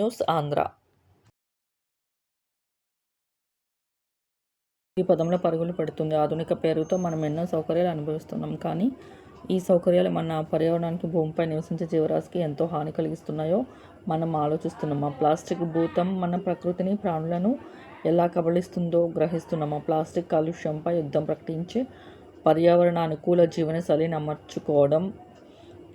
News Andhra. ఈ పదంలో పరుగులు పెడుతుంది. ఆధునిక పేరుతో మనం ఎన్నో సౌకర్యాలు అనుభవిస్తున్నాం. కానీ ఈ సౌకర్యాలు మన పర్యావరణానికి భూమిపై నివసించే జీవరాశికి ఎంతో హాని కలిగిస్తున్నాయో మనం ఆలోచిస్తున్నామా? ప్లాస్టిక్ భూతం మన ప్రకృతిని ప్రాణులను ఎలా కబళిస్తుందో గ్రహిస్తున్నామా? ప్లాస్టిక్ కాలుష్యంపై యుద్ధం ప్రకటించి పర్యావరణ అనుకూల జీవనశైలిని అమర్చుకోవడం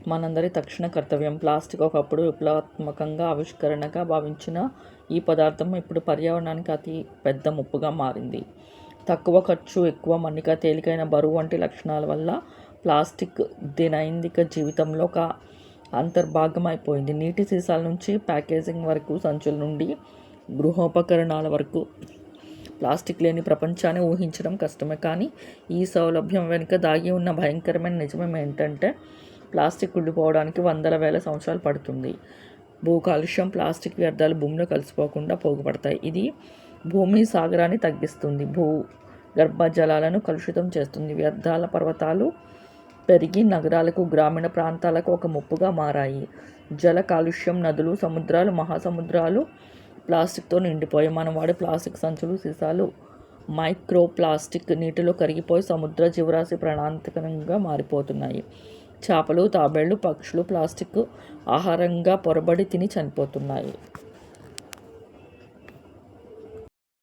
మనందరి తక్షణ కర్తవ్యం. ప్లాస్టిక్ ఒకప్పుడు విప్లవాత్మకంగా ఆవిష్కరణగా భావించిన ఈ పదార్థం ఇప్పుడు పర్యావరణానికి అతి పెద్ద ముప్పుగా మారింది. తక్కువ ఖర్చు ఎక్కువ మన్నిక తేలికైన బరువు వంటి లక్షణాల వల్ల ప్లాస్టిక్ దినైందిక జీవితంలో ఒక అంతర్భాగం అయిపోయింది నీటి సీసాల నుంచి ప్యాకేజింగ్ వరకు సంచుల నుండి గృహోపకరణాల వరకు ప్లాస్టిక్ లేని ప్రపంచాన్ని ఊహించడం కష్టమే. కానీ ఈ సౌలభ్యం వెనుక దాగి ఉన్న భయంకరమైన నిజమేంటంటే ప్లాస్టిక్ ఉండిపోవడానికి వందల వేల సంవత్సరాలు పడుతుంది. భూ కాలుష్యం ప్లాస్టిక్ వ్యర్థాలు భూమిలో కలిసిపోకుండా పోగుపడతాయి. ఇది భూమి సాగరాన్ని తగ్గిస్తుంది. భూ గర్భ జలాలను కలుషితం చేస్తుంది. వ్యర్థాల పర్వతాలు పెరిగి నగరాలకు గ్రామీణ ప్రాంతాలకు ఒక ముప్పుగా మారాయి. జల కాలుష్యం నదులు సముద్రాలు మహాసముద్రాలు ప్లాస్టిక్తో నిండిపోయి మనం వాడే ప్లాస్టిక్ సంచులు సీసాలు మైక్రో ప్లాస్టిక్ నీటిలో కరిగిపోయి సముద్ర జీవరాశి ప్రాణాంతకంగా మారిపోతున్నాయి. చేపలు తాబేళ్ళు పక్షులు ప్లాస్టిక్ ఆహారంగా పొరబడి తిని చనిపోతున్నాయి.